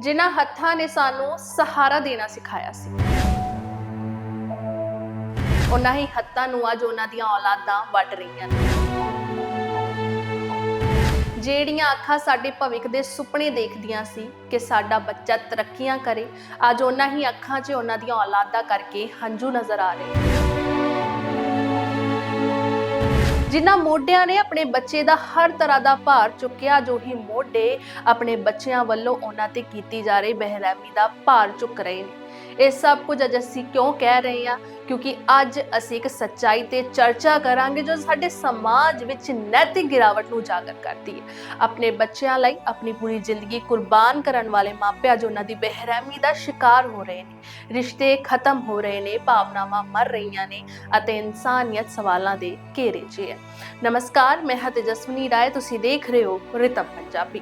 ਜਿਨ੍ਹਾਂ ਹੱਥਾਂ ਨੇ ਸਾਨੂੰ ਸਹਾਰਾ ਦੇਣਾ ਸਿਖਾਇਆ ਸੀ। ਉਹਨਾਂ ਹੀ ਹੱਥਾਂ ਨੂੰ ਅੱਜ ਉਹਨਾਂ ਦੀਆਂ ਔਲਾਦਾਂ ਵੱਢ ਰਹੀਆਂ ਨੇ। ਜਿਹੜੀਆਂ ਅੱਖਾਂ ਸਾਡੇ ਭਵਿੱਖ ਦੇ ਸੁਪਨੇ ਦੇਖਦੀਆਂ ਸੀ ਕਿ ਸਾਡਾ ਬੱਚਾ ਤਰੱਕੀਆਂ ਕਰੇ, ਅੱਜ ਉਹਨਾਂ ਹੀ ਅੱਖਾਂ 'ਚ ਉਹਨਾਂ ਦੀਆਂ ਔਲਾਦਾਂ ਕਰਕੇ ਹੰਝੂ ਨਜ਼ਰ ਆ ਰਹੇ ਨੇ। ਜਿਨ੍ਹਾਂ ਮੋਢਿਆਂ ਨੇ ਆਪਣੇ ਬੱਚੇ ਦਾ ਹਰ ਤਰ੍ਹਾਂ ਦਾ ਭਾਰ ਚੁੱਕਿਆ, ਜੋ ਹੀ ਮੋਢੇ ਆਪਣੇ ਬੱਚਿਆਂ ਵੱਲੋਂ ਉਹਨਾਂ ਤੇ ਕੀਤੀ ਜਾ ਰਹੀ ਬਹਿਰਾਮੀ ਦਾ ਭਾਰ ਚੁੱਕ ਰਹੇ ਨੇ। ਇਹ ਸਭ ਕੁਝ ਅੱਜ ਅਸੀਂ ਕਿਉਂ ਕਹਿ ਰਹੇ ਹਾਂ? ਕਿਉਂਕਿ ਅੱਜ ਅਸੀਂ ਇੱਕ ਸੱਚਾਈ ਤੇ ਚਰਚਾ ਕਰਾਂਗੇ ਜੋ ਸਾਡੇ ਸਮਾਜ ਵਿੱਚ ਨੈਤਿਕ ਗਿਰਾਵਟ ਨੂੰ ਉਜਾਗਰ ਕਰਦੀ ਹੈ। ਆਪਣੇ ਬੱਚਿਆਂ ਲਈ ਆਪਣੀ ਪੂਰੀ ਜ਼ਿੰਦਗੀ ਕੁਰਬਾਨ ਕਰਨ ਵਾਲੇ ਮਾਪਿਆਂ ਜੋ ਉਹਨਾਂ ਦੀ ਬੇਰਹਿਮੀ ਦਾ ਸ਼ਿਕਾਰ ਹੋ ਰਹੇ ਨੇ। ਰਿਸ਼ਤੇ ਖਤਮ ਹੋ ਰਹੇ ਨੇ, ਭਾਵਨਾਵਾਂ ਮਰ ਰਹੀਆਂ ਨੇ ਅਤੇ ਇਨਸਾਨੀਅਤ ਸਵਾਲਾਂ ਦੇ ਘੇਰੇ 'ਚ ਹੈ ਨਮਸਕਾਰ, ਮੈਂ ਹਾਂ ਤੇਜਸਵਨੀ ਰਾਏ, ਤੁਸੀਂ ਦੇਖ ਰਹੇ ਹੋ ਰਿਤਮ ਪੰਜਾਬੀ।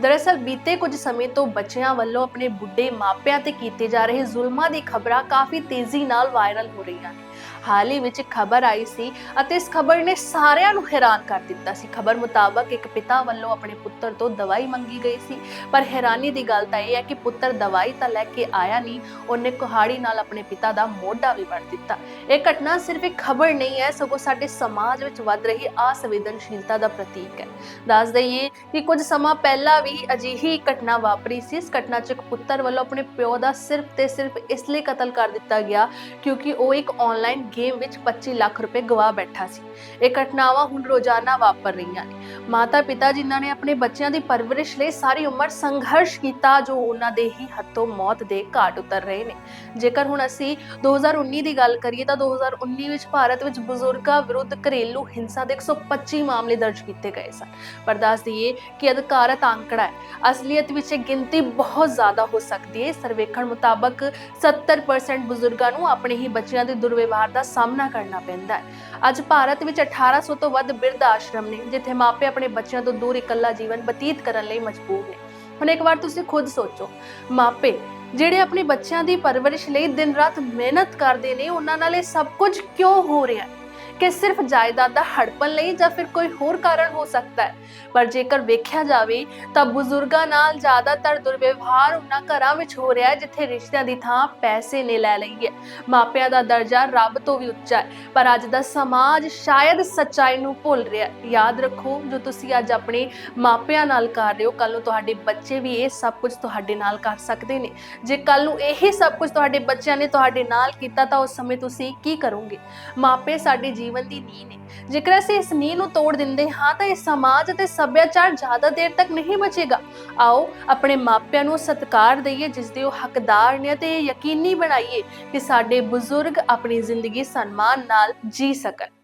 ਦਰਅਸਲ ਬੀਤੇ ਕੁਝ ਸਮੇਂ ਤੋਂ ਬੱਚਿਆਂ ਵੱਲੋਂ ਆਪਣੇ ਬੁੱਢੇ ਮਾਪਿਆਂ ਤੇ ਕੀਤੇ ਜਾ ਰਹੇ ਜ਼ੁਲਮਾਂ ਦੀ ਖਬਰਾਂ ਕਾਫੀ ਤੇਜ਼ੀ ਨਾਲ ਵਾਇਰਲ ਹੋ ਰਹੀਆਂ ਨੇ। ਹਾਲ ਹੀ ਵਿੱਚ ਖਬਰ ਆਈ ਸੀ ਅਤੇ ਇਸ ਖਬਰ ਨੇ ਸਾਰਿਆਂ ਨੂੰ ਹੈਰਾਨ ਕਰ ਦਿੱਤਾ ਸੀ। ਖਬਰ ਮੁਤਾਬਕ ਇੱਕ ਪਿਤਾ ਵੱਲੋਂ ਆਪਣੇ ਪੁੱਤਰ ਤੋਂ ਦਵਾਈ ਮੰਗੀ ਗਈ ਸੀ। ਪਰ ਹੈਰਾਨੀ ਦੀ ਗੱਲ ਤਾਂ ਇਹ ਹੈ ਕਿ ਪੁੱਤਰ ਦਵਾਈ ਤਾਂ ਲੈ ਕੇ ਆਇਆ ਨਹੀਂ, ਉਹਨੇ ਕੁਹਾੜੀ ਨਾਲ ਆਪਣੇ ਪਿਤਾ ਦਾ ਮੋਢਾ ਵੀ ਵੱਢ ਦਿੱਤਾ। ਇਹ ਘਟਨਾ ਸਿਰਫ ਇੱਕ ਖਬਰ ਨਹੀਂ ਹੈ, ਸਗੋਂ ਸਾਡੇ ਸਮਾਜ ਵਿੱਚ ਵੱਧ ਰਹੀ ਅਸੰਵੇਦਨਸ਼ੀਲਤਾ ਦਾ ਪ੍ਰਤੀਕ ਹੈ। ਦੱਸ ਦਈਏ ਕਿ ਕੁਝ ਸਮਾਂ ਪਹਿਲਾਂ ਵੀ ਅਜਿਹੀ ਘਟਨਾ ਵਾਪਰੀ ਸੀ। ਇਸ ਘਟਨਾ 'ਚ ਇੱਕ ਪੁੱਤਰ ਵੱਲੋਂ ਆਪਣੇ ਪਿਓ ਦਾ ਸਿਰਫ ਤੇ ਸਿਰਫ ਇਸ ਲਈ ਕਤਲ ਕਰ ਦਿੱਤਾ ਗਿਆ ਕਿਉਂਕਿ ਉਹ ਇੱਕ ਆਨਲਾਈਨ ਗੇਮ ਵਿੱਚ 25 ਲੱਖ ਰੁਪਏ ਗਵਾ ਬੈਠਾ ਸੀ। ਇਹ ਘਟਨਾਵਾਂ ਹੁਣ ਰੋਜ਼ਾਨਾ ਵਾਪਰ ਰਹੀਆਂ ਨੇ। ਮਾਤਾ ਪਿਤਾ ਜਿਨ੍ਹਾਂ ਨੇ ਆਪਣੇ ਬੱਚਿਆਂ ਦੀ ਪਰਵਰਿਸ਼ ਲਈ ਸਾਰੀ ਉਮਰ ਸੰਘਰਸ਼ ਕੀਤਾ, ਜੋ ਉਹਨਾਂ ਦੇ ਹੀ ਹੱਥੋਂ ਮੌਤ ਦੇ ਘਾਟ ਉਤਰ ਰਹੇ ਨੇ। ਜੇਕਰ ਹੁਣ ਅਸੀਂ 2019 ਦੀ ਗੱਲ ਕਰੀਏ, ਤਾਂ 2019 ਵਿੱਚ ਭਾਰਤ ਵਿੱਚ ਬਜ਼ੁਰਗਾਂ ਵਿਰੁੱਧ ਘਰੇਲੂ ਹਿੰਸਾ ਦੇ 125 ਮਾਮਲੇ ਦਰਜ ਕੀਤੇ ਗਏ ਸਨ। ਪਰ ਦੱਸ ਦਈਏ ਕਿ ਅਧਿਕਾਰਤ ਅੰਕੜਾ ਹੈ। ਅਸਲੀਅਤ ਵਿੱਚ ਇਹ ਗਿਣਤੀ ਬਹੁਤ ਜ਼ਿਆਦਾ ਹੋ ਸਕਦੀ ਹੈ। ਸਰਵੇਖਣ ਮੁਤਾਬਕ 70% ਬਜ਼ੁਰਗਾਂ ਨੂੰ ਆਪਣੇ ਹੀ ਬੱਚਿਆਂ ਦੇ ਦੁਰਵਿਵਹਾਰ ਦਾ ਸਾਹਮਣਾ ਕਰਨਾ ਪੈਂਦਾ ਹੈ। ਅੱਜ ਭਾਰਤ ਵਿੱਚ 1800 ਤੋਂ ਵੱਧ ਬਿਰਧ ਆਸ਼ਰਮ ਨੇ, ਜਿੱਥੇ ਮਾਪੇ ਆਪਣੇ ਬੱਚਿਆਂ ਤੋਂ ਦੂਰ ਇਕੱਲਾ ਜੀਵਨ ਬਤੀਤ ਕਰਨ ਲਈ ਮਜਬੂਰ ਨੇ। ਹੁਣ ਇੱਕ ਵਾਰ ਤੁਸੀਂ ਖੁਦ ਸੋਚੋ, ਮਾਪੇ ਜਿਹੜੇ ਆਪਣੇ ਬੱਚਿਆਂ ਦੀ ਪਰਵਰਿਸ਼ ਲਈ ਦਿਨ ਰਾਤ ਮਿਹਨਤ ਕਰਦੇ ਨੇ, ਉਹਨਾਂ ਨਾਲ ਇਹ ਸਭ ਕੁਝ ਕਿਉਂ ਹੋ ਰਿਹਾ ਹੈ? ਕਿ ਸਿਰਫ ਜਾਇਦਾਦ ਦਾ ਹੜਪਣ ਲਈ ਜਾਂ ਫਿਰ ਕੋਈ ਹੋਰ ਕਾਰਨ ਹੋ ਸਕਦਾ ਹੈ। ਪਰ ਜੇਕਰ ਵੇਖਿਆ ਜਾਵੇ ਤਾਂ ਬਜ਼ੁਰਗਾਂ ਨਾਲ ਜ਼ਿਆਦਾਤਰ ਦੁਰਵਿਵਹਾਰ ਉਹਨਾਂ ਘਰਾਂ ਵਿੱਚ ਹੋ ਰਿਹਾ ਹੈ, ਜਿੱਥੇ ਰਿਸ਼ਤਿਆਂ ਦੀ ਥਾਂ ਪੈਸੇ ਨੇ ਲੈ ਲਈ ਹੈ। ਮਾਪਿਆਂ ਦਾ ਦਰਜਾ ਰੱਬ ਤੋਂ ਵੀ ਉੱਚਾ ਹੈ, ਪਰ ਅੱਜ ਦਾ ਸਮਾਜ ਸ਼ਾਇਦ ਸੱਚਾਈ ਨੂੰ ਭੁੱਲ ਰਿਹਾ ਹੈ। ਯਾਦ ਰੱਖੋ, ਜੋ ਤੁਸੀਂ ਅੱਜ ਆਪਣੇ ਮਾਪਿਆਂ ਨਾਲ ਕਰ ਰਹੇ ਹੋ ਕੱਲ ਨੂੰ ਤੁਹਾਡੇ ਬੱਚੇ ਵੀ ਇਹ ਸਭ ਕੁਝ ਤੁਹਾਡੇ ਨਾਲ ਕਰ ਸਕਦੇ ਨੇ। ਜੇ ਕੱਲ ਨੂੰ ਇਹੀ ਸਭ ਕੁਝ ਤੁਹਾਡੇ ਬੱਚਿਆਂ ਨੇ ਤੁਹਾਡੇ ਨਾਲ ਕੀਤਾ, ਤਾਂ ਉਸ ਸਮੇਂ ਤੁਸੀਂ ਕੀ ਕਰੋਗੇ? ਮਾਪੇ ਸਾਡੇ ਜੀਵਨ ਦੀ ਨੀਂਹ ਨੇ। ਜੇਕਰ ਅਸੀਂ ਇਸ ਨੀਂਹ ਨੂੰ ਤੋੜ ਦਿੰਦੇ ਹਾਂ, ਤਾਂ ਇਹ ਸਮਾਜ ਅਤੇ ਸੱਭਿਆਚਾਰ ਜ਼ਿਆਦਾ ਦੇਰ ਤੱਕ ਨਹੀਂ ਬਚੇਗਾ। ਆਓ, ਆਪਣੇ ਮਾਪਿਆਂ ਨੂੰ ਸਤਿਕਾਰ ਦਈਏ, ਜਿਸ ਦੇ ਉਹ ਹੱਕਦਾਰ ਨੇ ਤੇ ਇਹ ਯਕੀਨੀ ਬਣਾਈਏ ਕਿ ਸਾਡੇ ਬਜ਼ੁਰਗ ਆਪਣੀ ਜ਼ਿੰਦਗੀ ਸਨਮਾਨ ਨਾਲ ਜੀ ਸਕਣ।